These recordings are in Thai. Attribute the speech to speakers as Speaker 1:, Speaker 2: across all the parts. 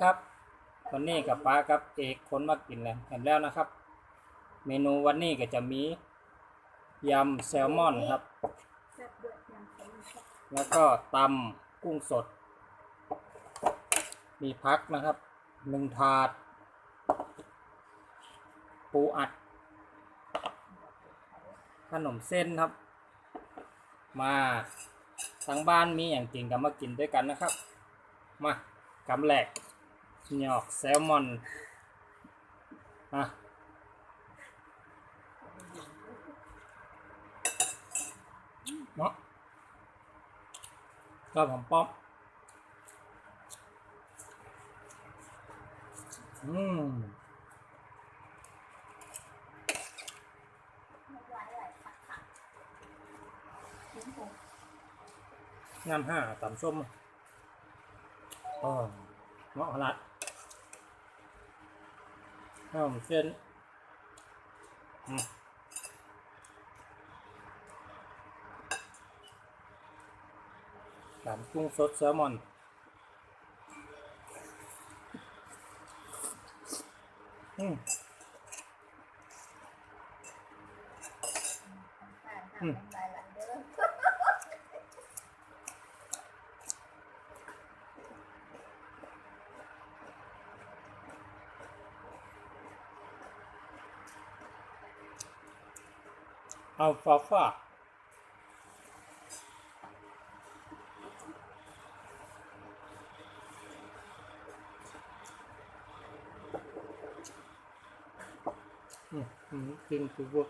Speaker 1: ครับวันนี้กับป้ากับเอกคนมากินแล้วเห็นแล้วนะครับ เมนูวันนี้ก็จะมียำแซลมอนครับ แล้วก็ตำกุ้งสด มีพักนะครับหนึ่งถาด ปูอัด ขนมเส้นครับ มาทั้งบ้านมีอย่างกินกันมากินด้วยกันนะครับ มากำแหลก หยอกแซลมอนอะเนาะก็ผมป๊อปอืมน้ำห้าตำส้มอ๋อเหมาะขนาด ข้าวเส้นอืมตำกุ้งสดแซลมอนอืมอืม อัลฟาฟากินคือพวก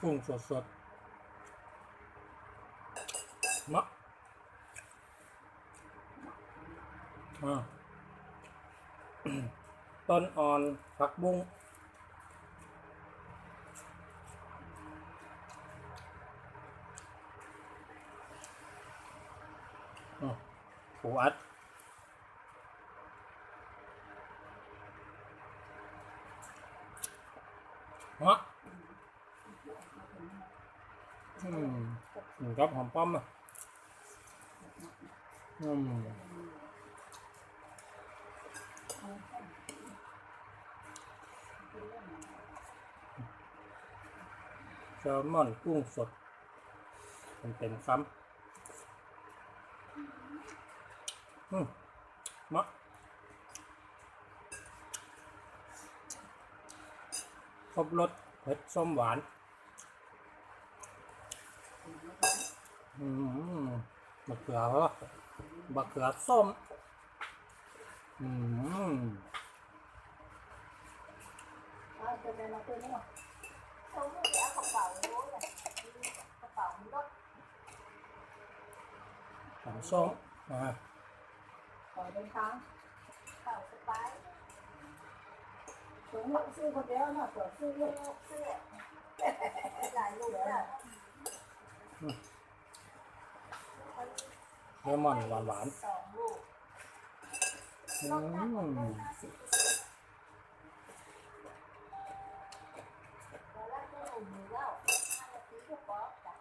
Speaker 1: กุ้งสดสดๆมะ อ่า ต้นอ่อนผักบุ้งปูอัดฮะอืมอืมครับหอมป้อมอะอืม แซลมอนกุ้งสดเป็นเต็มคำอืมมะครบรสเผ็ดส้มหวาน อืมมะเขือเหรอมะเขือส้ม อืม สามส้มอ่า
Speaker 2: ขอเป็นครั้งเต่าสไปซ์ถึงลูกซื้อคนเดียวน่ะเปิดซื้อลูกซื้อหลายลูกแล้ว
Speaker 1: เลมอนหวานหวาน
Speaker 2: สองลูก
Speaker 1: ๆอืม
Speaker 2: ตอนแรกก็หนุ่มอยู่แล้วห้านาทีก็ป๊อกจ้ะ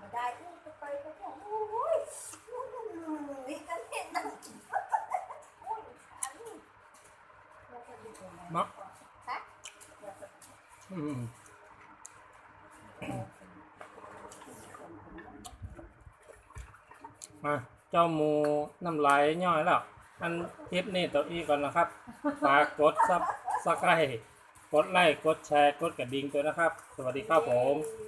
Speaker 2: มาได้ที่จะไปก็แค่โอ้ยนี่กันเห็นนะโอ้ยอันนี้เราจะดูยังไง
Speaker 1: มะ
Speaker 2: ฮะ
Speaker 1: อืมมาเจ้าหมูน้ำลายย่อยแล้ว อันคลิปนี้ตัวอีก่อนนะครับ ฝากกดซับสไครต์กดไลค์ กดแชร์ กดกระดิ่งด้วยนะครับ สวัสดีครับผม
Speaker 2: เย้